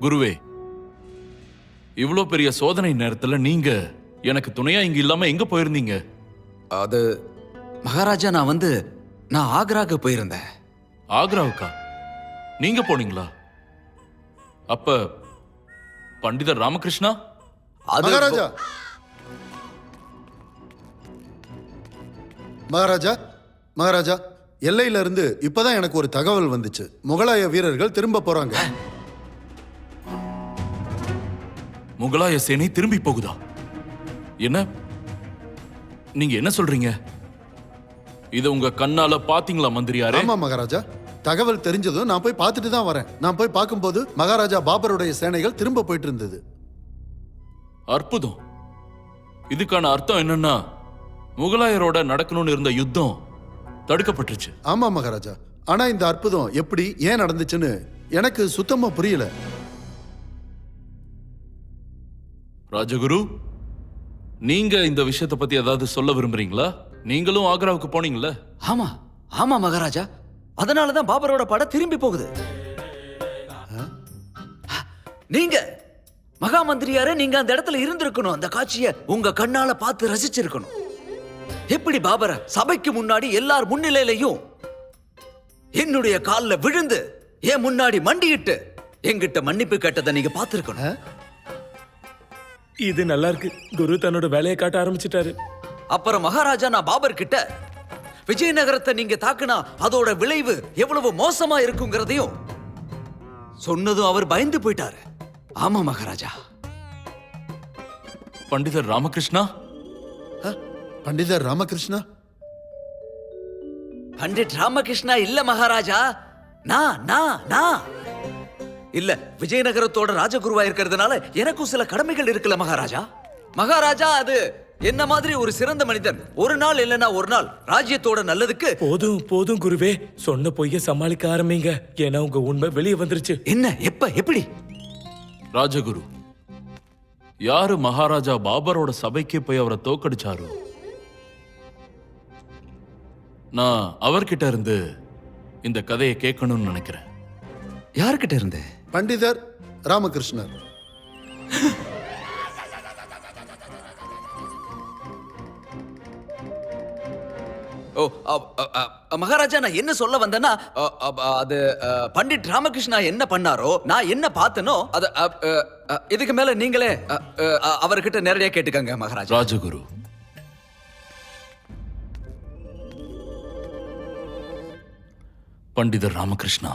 குருவே இவ்வளோ பெரிய சோதனை நேரத்துல நீங்க எனக்கு துணையா இங்க இல்லாம எங்க போயிருந்தீங்க? அது மகாராஜா நான் வந்து நான் ஆக்ராக்கு போயிருந்தேன். ஆக்ராவுக்கா? நீங்க போனீங்களா? அப்ப பண்டிதர் ராமகிருஷ்ணா? அது மகாராஜா! மகாராஜா மகாராஜா எல்லையில இருந்து இப்பதான் எனக்கு ஒரு தகவல் வந்துச்சு. முகலாய வீரர்கள் திரும்ப போறாங்க. முகலாய சேனை திரும்பி போகுதா? என்ன? நீங்க என்ன சொல்றீங்க? இத உங்க கண்ணால பாத்தீங்களா மந்திரியாரே? ஆமா மகாராஜா. தகவல் தெரிஞ்சதும் நான் போய் பார்த்துட்டு தான் வரேன். நான் போய் பார்க்கும்போது மகாராஜா பாபருடைய சேனைகள் திரும்ப போயிட்டு இருந்தது. அற்புதம். இதுக்கான அர்த்தம் என்னன்னா முகலாயரோட நடக்கணும்னு இருந்த யுத்தம் தடுக்கப்பட்டுருச்சு. ஆமா மகாராஜா. ஆனா இந்த அற்புதம் எப்படி ஏன் நடந்துச்சுன்னு எனக்கு சுத்தமா புரியல. ராஜகுரு நீங்க இந்த விஷயத்தை பத்தி ஏதாவது சொல்ல விரும்புறீங்களா? நீங்களும் ஆக்ராவுக்கு போனீங்களா ஆமா ஆமா மகாராஜா. அதனால தான் பாபரோட படம் திரும்பி போகுது. நீங்க மகா மந்திரியாரே நீங்க அந்த இடத்துல இருந்திருக்கணும். அந்த காட்சியை உங்க கண்ணால பார்த்து ரசிச்சிருக்கணும். எப்படி பாபர சபைக்கு முன்னாடி எல்லார் முன்னிலையிலையும் என்னுடைய கால்ல விழுந்து என் முன்னாடி மண்டியிட்டு என்கிட்ட மன்னிப்பு கேட்டதை நீங்க பார்த்திருக்கணும். இது நல்லா இருக்கு குரு தன்னோட வேலையை காட்ட ஆரம்பிச்சிட்டாரு. அப்புறம் மகாராஜா நான் பாபர் கிட்ட விஜயநகரத்தை நீங்க தாக்குனா அதோட விளைவு எவ்வளவு மோசமா இருக்குங்கிறதையும் சொன்னதும் அவர் பயந்து போயிட்டாரு. ஆமா மகாராஜா. பண்டிதர் ராமகிருஷ்ணா? பண்டிதர் ராமகிருஷ்ணா? பண்டிட் ராமகிருஷ்ணா இல்ல மகாராஜா. நான் நான் நான். இல்ல விஜயநகரத்தோட ராஜகுருவா இருக்கிறதுனால எனக்கும் சில கடமைகள் இருக்குல்ல மகாராஜா? மகாராஜா அது என்ன மாதிரி ஒரு சிறந்த மனிதன்? ஒரு நாள் இல்லைன்னா ஒரு நாள் ராஜ்யத்தோட நல்லதுக்கு போதும் போதும் குருவே. சொன்ன பொய்ய சமாளிக்க ஆரம்பிங்க. ஏன்னா உங்க உண்மை வெளியே வந்துருச்சு. என்ன எப்ப எப்படி? ராஜகுரு யாரு மகாராஜா பாபரோட சபைக்கு போய் அவரை தோக்கடிச்சாரோ? நான் அவர்கிட்ட இருந்து இந்த கதையை கேட்கணும்னு நினைக்கிறேன். யாருக்கிட்ட இருந்து? பண்டிதர் ராமகிருஷ்ணர். ஓ மகாராஜா நான் என்ன சொல்ல வந்தேன்னா அது பண்டிட் ராமகிருஷ்ணா என்ன பண்ணாரோ நான் என்ன பார்த்தனோ அது இதுக்கு மேல நீங்களே அவர்கிட்ட நேரடியா கேட்டுக்கங்க மகாராஜா. ராஜகுரு. பண்டிதர் ராமகிருஷ்ணா.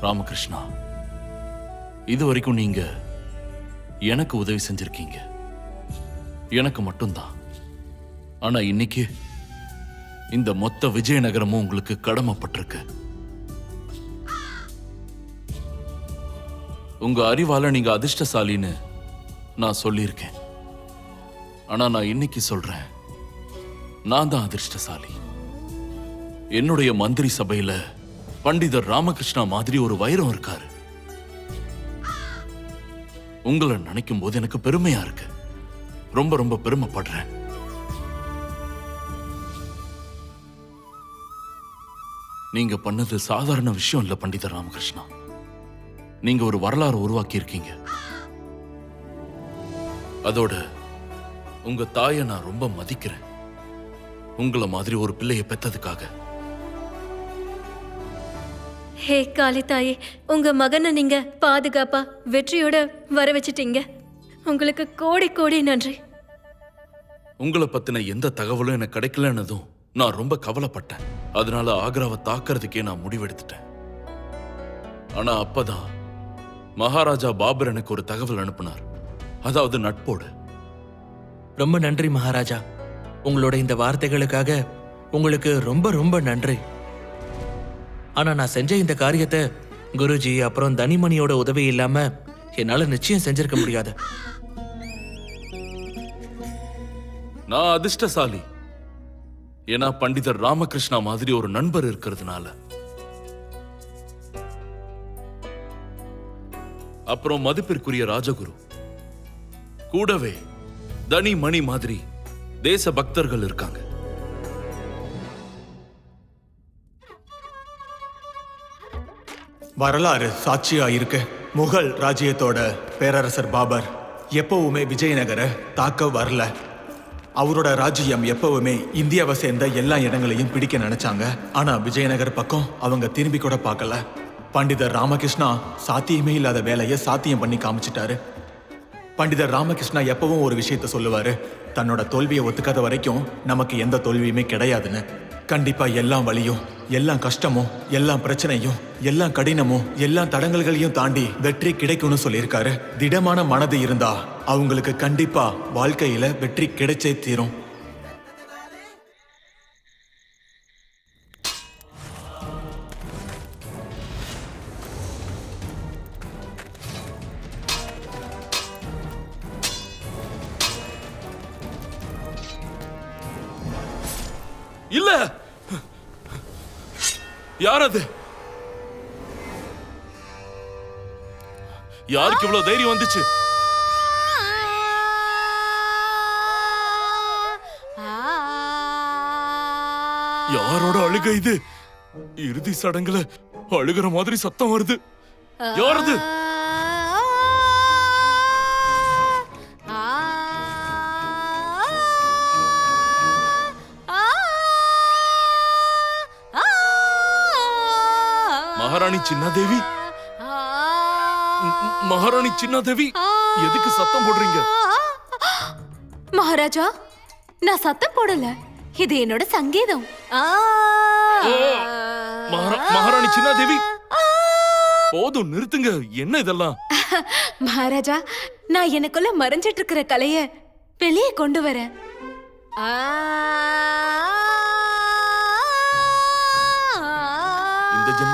ராமகிருஷ்ணா இது வரைக்கும் நீங்க எனக்கு உதவி செஞ்சிருக்கீங்க. எனக்கு மட்டும்தான். ஆனா இன்னைக்கு இந்த மொத்த விஜயநகரமும் உங்களுக்கு கடமைப்பட்டிருக்கு. உங்க அறிவால நீங்க அதிர்ஷ்டசாலின்னு நான் சொல்லியிருக்கேன். ஆனா நான் இன்னைக்கு சொல்றேன் நான் தான் அதிர்ஷ்டசாலி. என்னுடைய மந்திரி சபையில பண்டிதர் ராமகிருஷ்ணா மாதிரி ஒரு வைரம் இருக்காரு. உங்களை நினைக்கும் போது எனக்கு பெருமையா இருக்கு. ரொம்ப ரொம்ப பெருமைப்படுறேன். நீங்க பண்ணது சாதாரண விஷயம் இல்ல பண்டிதர் ராமகிருஷ்ணா. நீங்க ஒரு வரலாறு உருவாக்கி இருக்கீங்க அதோட உங்க தாயை நான் ரொம்ப மதிக்கிறேன். உங்கள மாதிரி ஒரு பிள்ளையை பெத்ததுக்காக. ஹே காளி தாயே உங்க மகனை நீங்க பாதுகாப்பா வெற்றியோட வர வச்சிட்டீங்க உங்களுக்கு கோடி கோடி நன்றி. உங்களை பத்தின எந்த தகவலும் எனக்கு கிடைக்கலன்னதும் நான் ரொம்ப கவலைப்பட்டேன். அதனால ஆக்ராவை தாக்குறதுக்கே நான் முடிவெடுத்துட்டேன். ஆனா அப்பதான் மகாராஜா பாபர் எனக்கு ஒரு தகவல் அனுப்புனார். அதாவது நட்போடு. ரொம்ப நன்றி மகாராஜா. உங்களோட இந்த வார்த்தைகளுக்காக உங்களுக்கு ரொம்ப ரொம்ப நன்றி. ஆனா நான் செஞ்ச இந்த காரியத்தை குருஜி அப்புறம் தனிமணியோட உதவி இல்லாம என்னால நிச்சயம் செஞ்சிருக்க முடியாது. நான் அதிர்ஷ்டசாலி. ஏன்னா பண்டிதர் ராமகிருஷ்ணா மாதிரி ஒரு நண்பர் இருக்கிறதுனால. அப்புறம் மதிப்பிற்குரிய ராஜகுரு. கூடவே தனி மணி மாதிரி தேச பக்தர்கள் இருக்காங்க. வரலாறு சாட்சியா இருக்கு முகல் ராஜ்யத்தோட பேரரசர் பாபர் எப்பவுமே விஜயநகர தாக்க வரல. அவரோட ராஜ்யம் எப்பவுமே இந்தியாவை சேர்ந்த எல்லா இடங்களையும் பிடிக்க நினைச்சாங்க. ஆனா விஜயநகர் பக்கம் அவங்க திரும்பி கூட பார்க்கல. பண்டிதர் ராமகிருஷ்ணா சாத்தியமே இல்லாத வேலையை சாத்தியம் பண்ணி காமிச்சிட்டாரு. பண்டிதர் ராமகிருஷ்ணா எப்பவும் ஒரு விஷயத்த சொல்லுவாரு. தன்னோட தோல்வியை ஒத்துக்காத வரைக்கும் நமக்கு எந்த தோல்வியுமே கிடையாதுன்னு. கண்டிப்பா எல்லாம் வழியும் எல்லாம் கஷ்டமும் எல்லாம் பிரச்சனையும் எல்லாம் கடினமும் எல்லா தடங்கல்களையும் தாண்டி வெற்றி கிடைக்கும்னு சொல்லியிருக்காரு. திடமான மனது இருந்தா அவங்களுக்கு கண்டிப்பா வாழ்க்கையில வெற்றி கிடைச்சே தீரும். இல்ல! யார் அது யாருக்கு இவ்வளவு தைரியம் வந்துச்சு? யாரோட அழுகை இது? இறுதி சடங்குல அழுகிற மாதிரி சத்தம் வருது. யார் மகாராணி சின்னாதேவி? மகாராணி சின்னாதேவி எதுக்கு சத்தம் போடுறீங்க? மகாராஜா நான் சத்தம் போடல. இது என்னோட சங்கீதம். மகாராணி சின்னாதேவி. போதும் நிறுத்துங்க. என்ன இதெல்லாம்? மகாராஜா நான் எனக்குள்ள மறைஞ்சிட்டு இருக்கிற கலைய வெளியே கொண்டு வரேன்.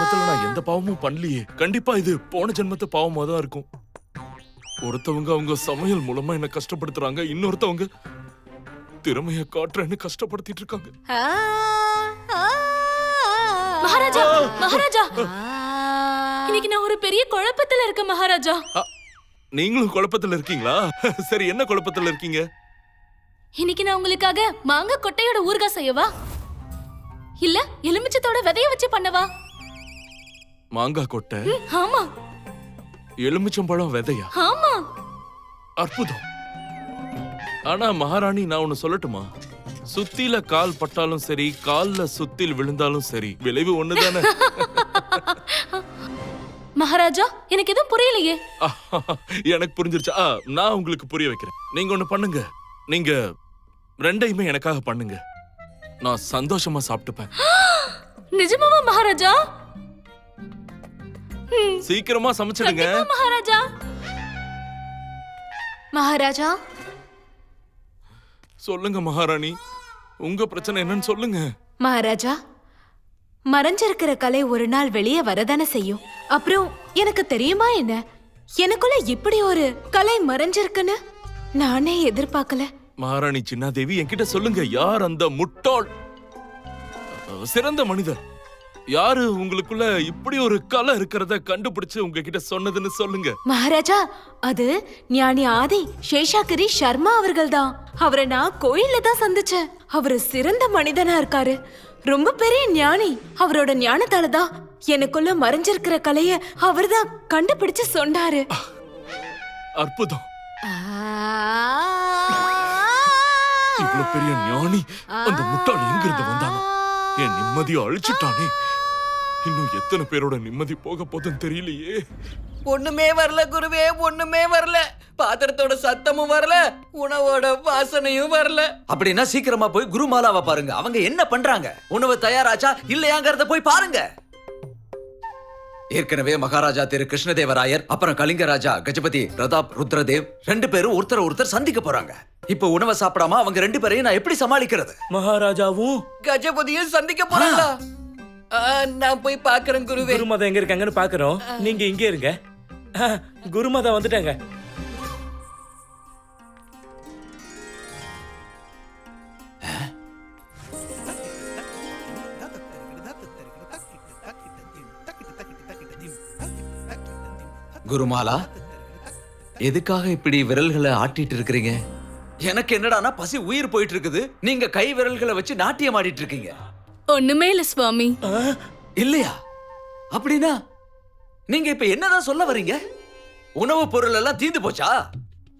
ஜென்மத்துல நான் எந்த பாவமும் பண்ணலையே. கண்டிப்பா இது போன ஜென்மத்து பாவமா தான் இருக்கும். ஒருத்தவங்க அவங்க சமையல் மூலமா என்ன கஷ்டப்படுத்துறாங்க இன்னொருத்தவங்க திறமைய காட்டுறேன்னு கஷ்டப்படுத்திட்டு இருக்காங்க. மகாராஜா மகாராஜா. இன்னைக்கு நான் ஒரு பெரிய குழப்பத்துல இருக்கேன் மகாராஜா. நீங்களும் குழப்பத்துல இருக்கீங்களா? சரி என்ன குழப்பத்துல இருக்கீங்க? இன்னைக்கு நான் உங்களுக்காக மாங்காய் கொட்டையோட ஊறுகாய் செய்யவா? இல்ல எலுமிச்சத்தோட விதைய வச்சு பண்ணவா? மாங்காய் கொட்டை. ஆமா. எலுமிச்சம்பழம் விதையா? ஆமா. அற்புதம். ஆனா மகாராணி நான் ஒண்ணு சொல்லட்டுமா? சுத்தில கால் பட்டாலும் சரி கால்ல சுத்தில் விழுந்தாலும் சரி விளைவு ஒண்ணுதானே? மகாராஜா எனக்கு எதுவும் புரியலையே. எனக்கு புரிஞ்சிருச்சு. நான் உங்களுக்கு புரிய வைக்கிறேன். நீங்க ஒண்ணு பண்ணுங்க. நீங்க ரெண்டையுமே எனக்காக பண்ணுங்க. நான் சந்தோஷமா சாப்பிட்டுப்பேன். நிஜமாவா மகாராஜா? சீக்கிரமா சமைச்சிடுங்க. கண்டிப்பா மகாராஜா. மகாராஜா. சொல்லுங்க மகாராணி. உங்க பிரச்சனை என்னன்னு சொல்லுங்க. மகாராஜா மறைஞ்சிருக்கிற கலை ஒரு நாள் வெளியே வரதானே செய்யும். அப்புறம் எனக்கு தெரியுமா என்ன? எனக்குள்ள இப்படி ஒரு கலை மறைஞ்சிருக்குன்னு நானே எதிர்பார்க்கல. மகாராணி சின்னாதேவி என்கிட்ட சொல்லுங்க யார் அந்த முட்டாள்? அஹ், சிறந்த மனிதர். யாரு உங்களுக்குள்ள இப்படி ஒரு கலை இருக்கிறத கண்டுபிடிச்சு உங்ககிட்ட சொன்னதுன்னு சொல்லுங்க. மகாராஜா அது ஞானி ஆதி சேஷாகிரி சர்மா அவர்கள்தான். அவரை நான் கோயில்ல தான் சந்திச்சேன். அவரு சிறந்த மனிதனா இருக்காரு. ரொம்ப பெரிய ஞானி. அவரோட ஞானத்தால தான் எனக்குள்ள மறைஞ்சிருக்கிற கலைய அவர்தான் கண்டுபிடிச்சு சொன்னாரு. அற்புதம். இவ்வளவு பெரிய ஞானி அந்த முட்டாள் எங்கிருந்து வந்தானோ? என் நிம்மதியை அழிச்சிட்டானே. இன்னும் எத்தனை பேரோட நிம்மதி போக போதுன்னு தெரியலையே. ஒண்ணுமே வரல குருவே ஒண்ணுமே வரல. பாத்திரத்தோட சத்தமும் வரல உணவோட வாசனையும் வரல. அப்படின்னா சீக்கிரமா போய் குருமாலாவை பாருங்க. அவங்க என்ன பண்றாங்க? உணவு தயாராச்சா? இல்லையாங்கிறத போய் பாருங்க. ஏற்கனவே மகாராஜா திரு கிருஷ்ணதேவராயர் அப்புறம் கலிங்க ராஜா கஜபதி பிரதாப் ருத்ரதேவ் ரெண்டு பேரும் ஒருத்தர் ஒருத்தர் சந்திக்க போறாங்க. இப்போ உணவை சாப்பிடாம அவங்க ரெண்டு பேரையும் நான் எப்படி சமாளிக்கிறது? மகாராஜாவும் கஜபதியும் சந்திக்க போறாங்களா? நான் போய் பாக்குறேன் குருவே. குருமாதா எங்க இருக்காங்கன்னு பாக்குறோம் நீங்க இங்க இருங்க. குருமாதா வந்துட்டாங்க. குருமாலா எதுக்காக இப்படி விரல்களை ஆட்டிட்டு இருக்கிறீங்க? எனக்கு என்னடானா பசி உயிர் போயிட்டு இருக்குது. நீங்க கை விரல்களை வச்சு நாட்டியம் ஆடிட்டு இருக்கீங்க. ஒண்ணுமே இல்ல சுவாமி. இல்லையா? அப்படின்னா நீங்க இப்ப என்னதான் சொல்ல வர்றீங்க உணவு பொருள் எல்லாம் தீந்து போச்சா?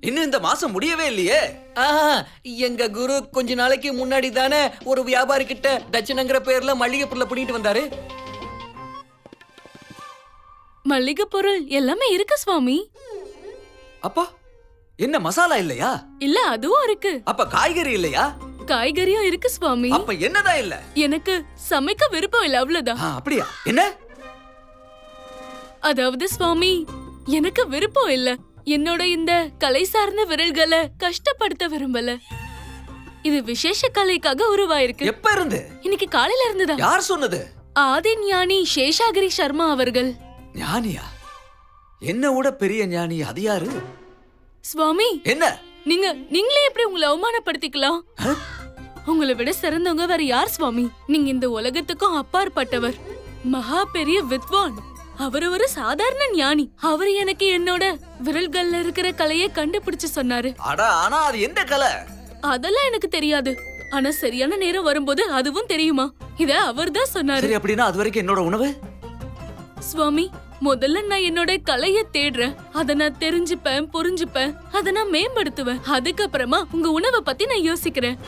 இன்னும் இந்த மாசம் முடியவே இல்லையே. ஆஹா, எங்க குரு கொஞ்ச நாளைக்கு முன்னாடி தானே ஒரு வியாபாரி கிட்ட தட்சணங்கிற பேர்ல மல்லிகை பொருளை பிடிட்டு வந்தாரு. மல்லிகை பொருள் எல்லாமே இருக்கு சுவாமி. அப்பா என்ன மசாலா இல்லையா? இல்ல அதுவும் இருக்கு. அப்ப காய்கறி இல்லையா? காய்கறியும் இருக்கு சுவாமி. அப்ப என்னதான் இல்ல? எனக்கு சமைக்க விருப்பம் இல்ல அவ்வளவுதான். அப்படியா? என்ன? அதாவது சுவாமி எனக்கு விருப்பம் இல்ல. என்னோட இந்த கலை சார்ந்த விரல்களை கஷ்டப்படுத்த விரும்பல. இது விசேஷ கலைக்காக உருவாயிருக்கு. எப்ப இருந்து? இன்னைக்கு காலையில இருந்துதான் யார் சொன்னது? ஆதி ஞானி சேஷாகிரி சர்மா அவர்கள். ஞானியா? என்ன விட பெரிய ஞானி? அது யாரு? சுவாமி என்ன? நீங்க நீங்களே எப்படி உங்களை அவமானப்படுத்திக்கலாம்? உங்களை விட சிறந்தவங்க வேற யார் சுவாமி? நீங்க இந்த உலகத்துக்கும் அப்பாற்பட்டவர். மகா பெரிய வித்வான். அவர் ஒரு சாதாரண ஞானி. அவர் எனக்கு என்னோட விரல்கள்ல இருக்கிற கலையை கண்டுபிடிச்சு சொன்னாரு. அடா ஆனா அது எந்த கலை? அதெல்லாம் எனக்கு தெரியாது. ஆனா சரியான நேரம் வரும்போது அதுவும் தெரியுமா? இத அவர்தான் சொன்னாரு. சரி அப்படின்னா அது வரைக்கும் என்னோட உணவு? சுவாமி முதல்ல நான் என்னோட கலைய தேடுறேன். அத நான் தெரிஞ்சுப்பேன் புரிஞ்சுப்பேன். அத நான் மேம்படுத்துவேன். அதுக்கப்புறமா உங்க உணவை பத்தி நான் யோசிக்கிறேன்.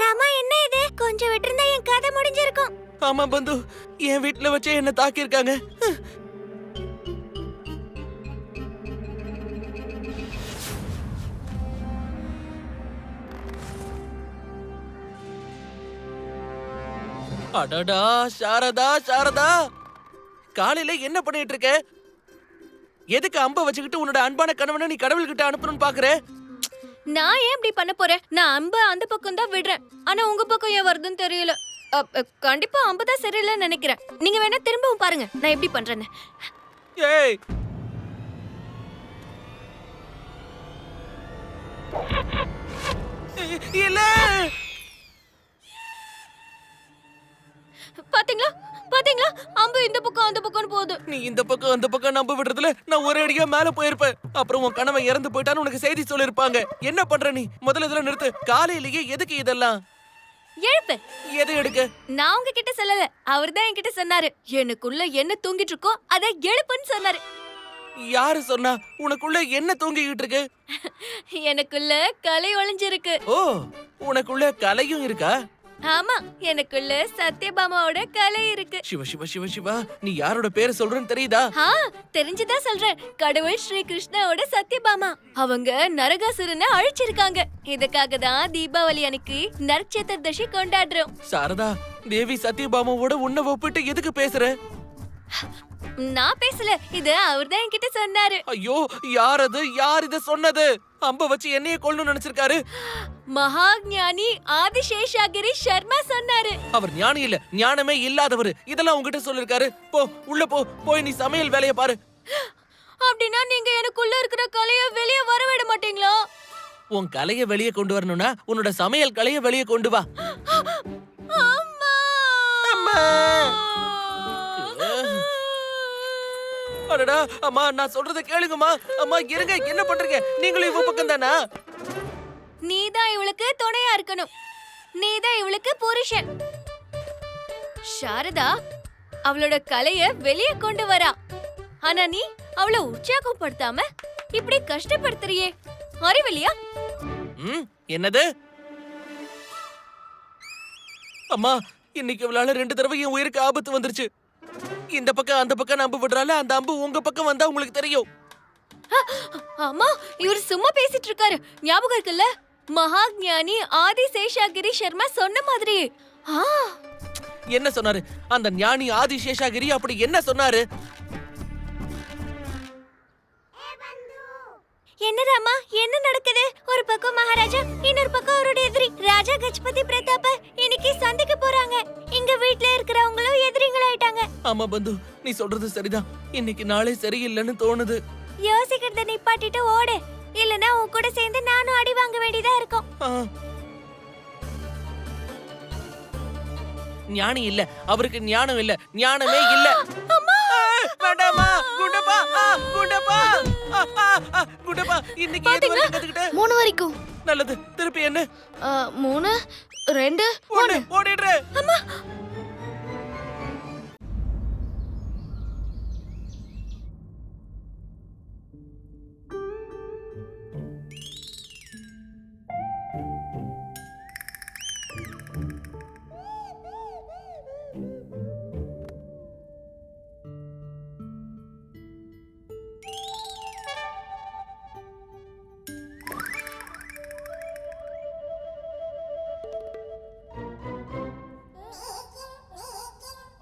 ராமா என்ன இது? கொஞ்சம் விட்டுருந்தா என் கதை முடிஞ்சிருக்கும். ஆமா பந்து. என் வீட்டுல வச்சே என்ன தாக்கியிருக்காங்க. அடடா சாரதா சாரதா. காலையில என்ன பண்ணிட்டு இருக்க? எதுக்கு அம்ப வச்சுக்கிட்டு உன்னோட அன்பான கணவனை நீ கடவுள்கிட்ட அனுப்பணும்னு பாக்குற? நான் ஏன் இப்படி பண்ண போறேன்? நான் அம்பு அந்த பக்கம் தான் விடுறேன். ஆனா உங்க பக்கம் ஏன் வருதுன்னு தெரியல. கண்டிப்பா அம்பு தான் சரியில்லைன்னு நினைக்கிறேன். நீங்க வேணா திரும்பவும் பாருங்க. நான் எப்படி பண்றேன்னு. ஏய் இல்ல பாத்தீங்களா பாத்தீங்களா இந்த பக்கம் அந்த பக்கம்னு போகுது. நீ இந்த பக்கம் அந்த பக்கம் நம்ப விடுறதுல நான் ஒரே அடியா மேல போயிருப்பேன். அப்புறம் உன் கணவன் இறந்து போயிட்டான்னு உனக்கு செய்தி சொல்லிருப்பாங்க என்ன பண்ற நீ? முதல்ல இதெல்லாம் நிறுத்து. காலையிலேயே எதுக்கு இதெல்லாம்? எழுப்பு. எதை எடுக்க? நான் உங்ககிட்ட சொல்லல. அவர்தான் என்கிட்ட சொன்னாரு. எனக்குள்ள என்ன தூங்கிட்டு இருக்கோ அதை எழுப்புன்னு சொன்னாரு. யாரு சொன்னா? உனக்குள்ள என்ன தூங்கிக்கிட்டு இருக்கு? எனக்குள்ள கலை ஒளிஞ்சிருக்கு. ஓ உனக்குள்ள கலையும் இருக்கா? ஆமா எனக்குள்ள சத்யபாமாவோட கலை இருக்கு. சிவ சிவ சிவ சிவா நீ யாரோட பேரை சொல்றன்னு தெரியுதா? ஆ தெரிஞ்சுதான் சொல்றேன். கடவுள் ஸ்ரீ கிருஷ்ணாவோட சத்யபாமா. அவங்க நரகாசுரனை அழிச்சிருக்காங்க. இதுக்காக தான் தீபாவளி அன்னைக்கு நற்சதுர்தசி கொண்டாடுறோம். சாரதா தேவி சத்யபாமாவோட உன்னை ஒப்பிட்டு எதுக்கு பேசுற? நான் பேசல. இது அவர்தான் என்கிட்ட சொன்னாரு. ஐயோ யார் அது? யார் இத சொன்னது? அம்ப வச்சு என்னைய கொல்லணும்னு நினைச்சிருக்காரு. மகா ஞானி ஆதிசேஷாகிரி சர்மா சொன்னாரு. அவர் ஞானி இல்ல ஞானமே இல்லாதவர். இதெல்லாம் உங்ககிட்ட சொல்லிருக்காரு. போ உள்ள போ போய் நீ சமையல் வேலைய பாரு. அப்படின்னா நீங்க எனக்குள்ள இருக்கிற கலைய வெளியே வர விட மாட்டீங்களா? உன் கலைய வெளியே கொண்டு வரணும்னா உன்னோட சமையல் கலைய வெளியே கொண்டு வா. அடடா அம்மா நான் சொல்றத கேளுங்கம்மா. அம்மா இருங்க என்ன பண்றீங்க? நீங்களும் இவ பக்கம் தானா நீதான் இவளுக்கு துணையா இருக்கணும். நீதான் இவளுக்கு புருஷன். சாரதா அவளோட கலைய வெளியே கொண்டு வரா. ஆனா நீ அவளை உற்சாகப்படுத்தாம இப்படி கஷ்டப்படுத்துறியே. அறிவில்லையா ம் என்னது? அம்மா இன்னைக்கு இவளால ரெண்டு தடவை என் உயிருக்கு ஆபத்து வந்துருச்சு. இந்த பக்கம் அந்த பக்கம் அம்பு விடுறால அந்த அம்பு உங்க பக்கம் வந்தா உங்களுக்கு தெரியும். அம்மா இவர் சும்மா பேசிட்டு இருக்காரு. ஞாபகம் இருக்குல்ல? மகா ஞானி ஆதி சேஷாகிரி சர்மா சொன்ன மாதிரி. ஆ. என்ன சொன்னாரு? அந்த ஞானி ஆதிசேஷாகிரி அப்படி என்ன சொன்னாரு? என்ன ராமா என்ன நடக்குது? ஒரு பக்கம் மகாராஜா இன்னொரு பக்கம் அவருடைய எதிரி. ராஜா கஜபதி பிரதாப இன்னைக்கு சந்திக்க போறாங்க. இங்க வீட்ல இருக்கிறவங்களும் எதிரிங்களாயிட்டாங்க. ஆமா பந்து நீ சொல்றது சரிதான். இன்னைக்கு நாளே சரியில்லைன்னு தோணுது. யோசிக்கிறத நிப்பாட்டிட்டு ஓடு. இல்லனா உன் கூட சேர்ந்து நானும் அடி வாங்க வேண்டியதா இருக்கும். ஞானி இல்ல. அவருக்கு ஞானம் இல்ல. ஞானமே இல்ல. ஆ, வேண்டாம்மா. குண்டப்பா. குண்டப்பா. குண்டப்பா இன்னைக்கு ஏது வரைக்கும் கத்துக்கிட்ட? மூணு வரைக்கும். நல்லது. திருப்பி என்ன? மூணு ரெண்டு ஒண்ணு.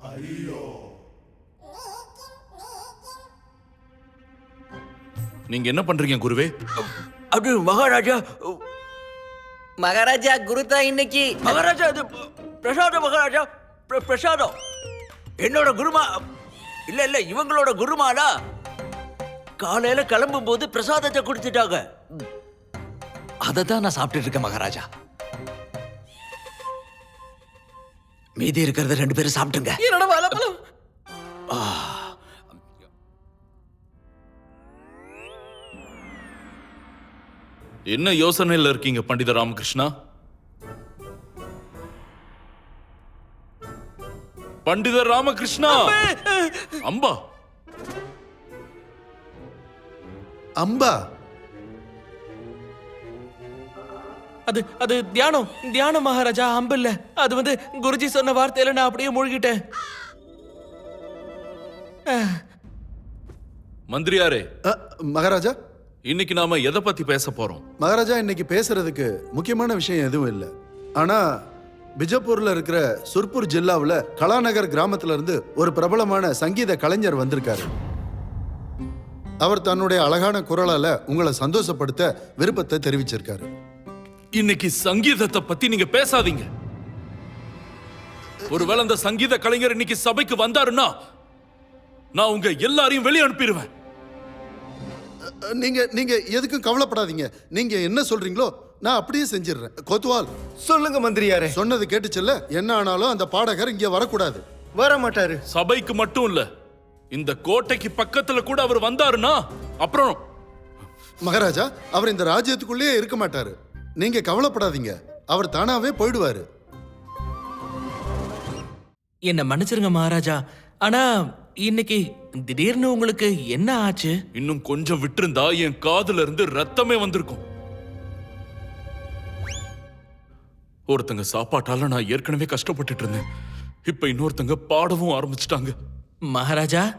ஓடிடுற நீங்க என்ன பண்றீங்க குருவே? அது மகாராஜா மகாராஜா குரு தான் இன்னைக்கு. மகாராஜா அது பிரசாதம் மகாராஜா பிர- பிரசாதம். என்னோட குருமா இல்ல இல்ல இவங்களோட குருமாலா காலையில கிளம்பும் போது பிரசாதத்தை கொடுத்துட்டாங்க அதை தான் நான் சாப்பிட்டுட்டு இருக்கேன் மகாராஜா. மீதி இருக்கிறத ரெண்டு பேரும் சாப்பிட்டுங்க. என்னோட வாழைப்பழம். என்ன யோசனையில இருக்கீங்க பண்டித ராமகிருஷ்ணா? பண்டித ராமகிருஷ்ணா! அம்பா! அம்பா! அது அது தியானம் தியானம் மகாராஜா அம்பு இல்ல அது வந்து குருஜி சொன்ன வார்த்தையில நான் அப்படியே மூழ்கிட்டேன். மந்திரியாரே அ, மகாராஜா? இன்னைக்கு நாம எதை பத்தி பேச போறோம்? மகாராஜா இன்னைக்கு பேசுறதுக்கு முக்கியமான விஷயம் எதுவும் இல்லை. ஆனா பிஜப்பூர்ல இருக்கிற சுர்பூர் ஜில்லாவுல கலாநகர் கிராமத்துல இருந்து ஒரு பிரபலமான சங்கீத கலைஞர் வந்திருக்காரு. அவர் தன்னுடைய அழகான குரலால உங்களை சந்தோஷப்படுத்த விருப்பத்தை தெரிவிச்சிருக்காரு. இன்னைக்கு சங்கீதத்தை பத்தி நீங்க பேசாதீங்க. ஒருவேளை அந்த சங்கீத கலைஞர் இன்னைக்கு சபைக்கு வந்தாருன்னா நான் உங்க எல்லாரையும் வெளியே அனுப்பிடுவேன். நீங்க நீங்க எதுக்கும் கவலைப்படாதீங்க. நீங்க என்ன சொல்றீங்களோ நான் அப்படியே செஞ்சிடுறேன். கொத்துவால் சொல்லுங்க மந்திரியாரே. சொன்னது கேட்டுச்சுல்ல என்ன ஆனாலும் அந்த பாடகர் இங்க வரக்கூடாது. வர மாட்டாரு சபைக்கு மட்டும் இல்ல இந்த கோட்டைக்கு பக்கத்துல கூட அவர் வந்தாருன்னா அப்புறம் மகாராஜா அவர் இந்த ராஜ்யத்துக்குள்ளேயே இருக்க மாட்டாரு. நீங்க கவலைப்படாதீங்க. அவர் தானாவே போயிடுவாரு. என்ன மன்னிச்சிருங்க மகாராஜா. ஆனா இன்னைக்கு திடீர்னு உங்களுக்கு என்ன ஆச்சு? இன்னும் கொஞ்சம் விட்டிருந்தா என் காதுல இருந்து ரத்தமே வந்திருக்கும். ஒருத்தங்க சாப்பாட்டால நான் ஏற்கனவே கஷ்டப்பட்டுட்டு இருந்தேன். இப்ப இன்னொருத்தங்க பாடவும் ஆரம்பிச்சிட்டாங்க. மகாராஜா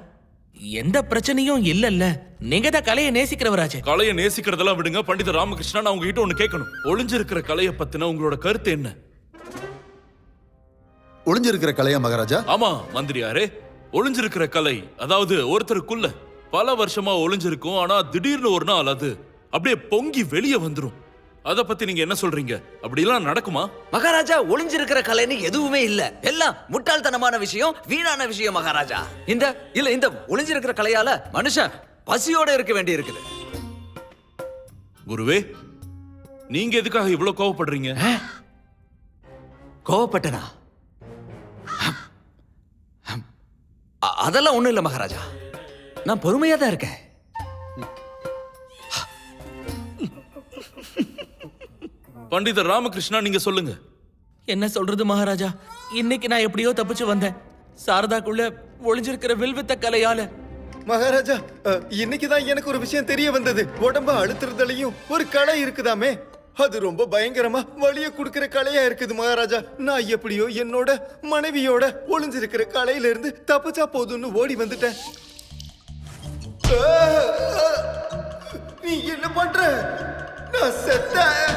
எந்த பிரச்சனையும் இல்லல்ல. நீங்க தான் கலையை நேசிக்கிறவராச்சே கலையை நேசிக்கிறதெல்லாம் விடுங்க. பண்டித ராமகிருஷ்ணா நான் உங்ககிட்ட ஒண்ணு கேட்கணும். ஒளிஞ்சிருக்கிற கலையை பத்தின உங்களோட கருத்து என்ன? ஒளிஞ்சிருக்கிற கலையா மகாராஜா? ஆமா மந்திரியாரே. ஒளிஞ்சிருக்கிற கலை அதாவது ஒருத்தருக்குள்ள பல வருஷமா ஒளிஞ்சிருக்கும் ஆனா திடீர்னு ஒரு நாள் அது அப்படியே பொங்கி வெளியே வந்துரும். அத பத்தி நீங்க என்ன சொல்றீங்க? அப்படிலாம் நடக்குமா? மகாராஜா ஒளிஞ்சிருக்கிற கலைன்னு எதுவுமே இல்ல. எல்லாம் முட்டாள்தனமான விஷயம் வீணான விஷயம் மகாராஜா. இந்த இல்ல இந்த ஒளிஞ்சிருக்கிற கலையால மனுஷன் பசியோட இருக்க வேண்டி இருக்குது குருவே நீங்க எதுக்காக இவ்வளவு கோவப்படுறீங்க? கோவப்பட்டனா. அ- அதெல்லாம் ஒண்ணும் இல்ல மகாராஜா. நான் பொறுமையா தான் இருக்கேன். பண்டித ராமகிருஷ்ணா நீங்க சொல்லுங்க. என்ன சொல்றது மகாராஜா? இன்னைக்கு நான் எப்படியோ தப்பிச்சு வந்தேன். சாரதாக்குள்ள ஒளிஞ்சிருக்கிற வில்வித்த கலையால. மகாராஜா இன்னைக்கு தான் எனக்கு ஒரு விஷயம் தெரிய வந்தது. உடம்ப அழுத்துறதுலயும் ஒரு கலை இருக்குதாமே? அது ரொம்ப பயங்கரமா வலிய குடுக்கிற கலையா இருக்குது மகாராஜா. நான் எப்படியோ என்னோட மனைவியோட ஒளிஞ்சிருக்கிற கலையில இருந்து தப்பிச்சா போதும்னு ஓடி வந்துட்டேன். நீ என்ன பண்ற? நான் செத்தேன்.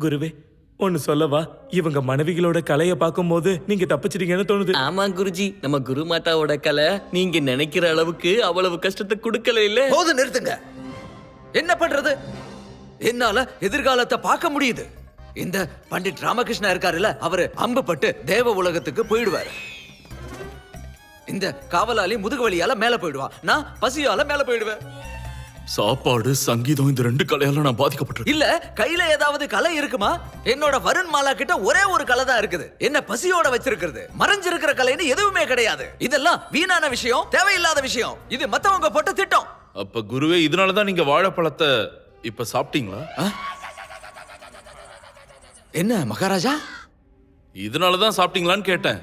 குருவே ஒன்னு சொல்லவா? இவங்க மனைவிகளோட கலையை பார்க்கும்போது நீங்க தப்பிச்சிட்டீங்கன்னு தோணுது. ஆமா குருஜி. நம்ம குரு மாதாவோட கலை நீங்க நினைக்கிற அளவுக்கு அவ்வளவு கஷ்டத்தை கொடுக்கல இல்ல? போது நிறுத்துங்க. என்ன பண்றது? என்னால எதிர்காலத்தை பார்க்க முடியுது. இந்த பண்டிட் ராமகிருஷ்ணா இருக்காருல்ல அவரு அம்பு பட்டு தேவ உலகத்துக்கு போயிடுவாரு. இந்த காவலாளி முதுகு வலியால மேல போயிடுவான் நான் பசியால மேல போயிடுவேன். சாப்பாடு சங்கீதம் இந்த ரெண்டு கலையால நான் பாதிக்கப்பட்டிருக்கேன். இல்ல கையில ஏதாவது கலை இருக்குமா? என்னோட வருண் மாலா கிட்ட ஒரே ஒரு கலை தான் இருக்குது. என்ன பசியோட வச்சிருக்கிறது. மறைஞ்சிருக்கிற கலைன்னு எதுவுமே கிடையாது. இதெல்லாம் வீணான விஷயம் தேவையில்லாத விஷயம். இது மத்தவங்க போட்ட திட்டம். அப்ப குருவே இதனாலதான் நீங்க வாழைப்பழத்தை இப்ப சாப்பிட்டீங்களா? என்ன மகாராஜா? இதனாலதான் சாப்பிட்டீங்களான்னு கேட்டேன்.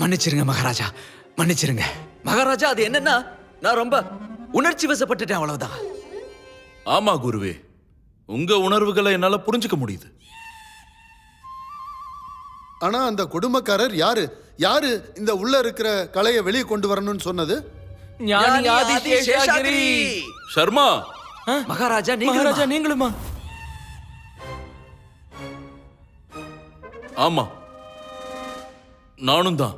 மன்னிச்சிருங்க மகாராஜா. மன்னிச்சிருங்க. மகாராஜா அது என்னன்னா நான் ரொம்ப உணர்ச்சி வசப்பட்டுட்டேன் அவ்வளவுதான். ஆமா குருவே உங்க உணர்வுகளை என்னால புரிஞ்சுக்க முடியுது. ஆனா அந்த கொடுமைக்காரர் யாரு? யாரு இந்த உள்ள இருக்கிற கலையை வெளியே கொண்டு வரணும்னு சொன்னது? ஞானி ஆதி ஆதி சேஷாகிரி சர்மா மகாராஜா நீங்க மகாராஜா நீங்களுமா? ஆமா. நானும் தான்.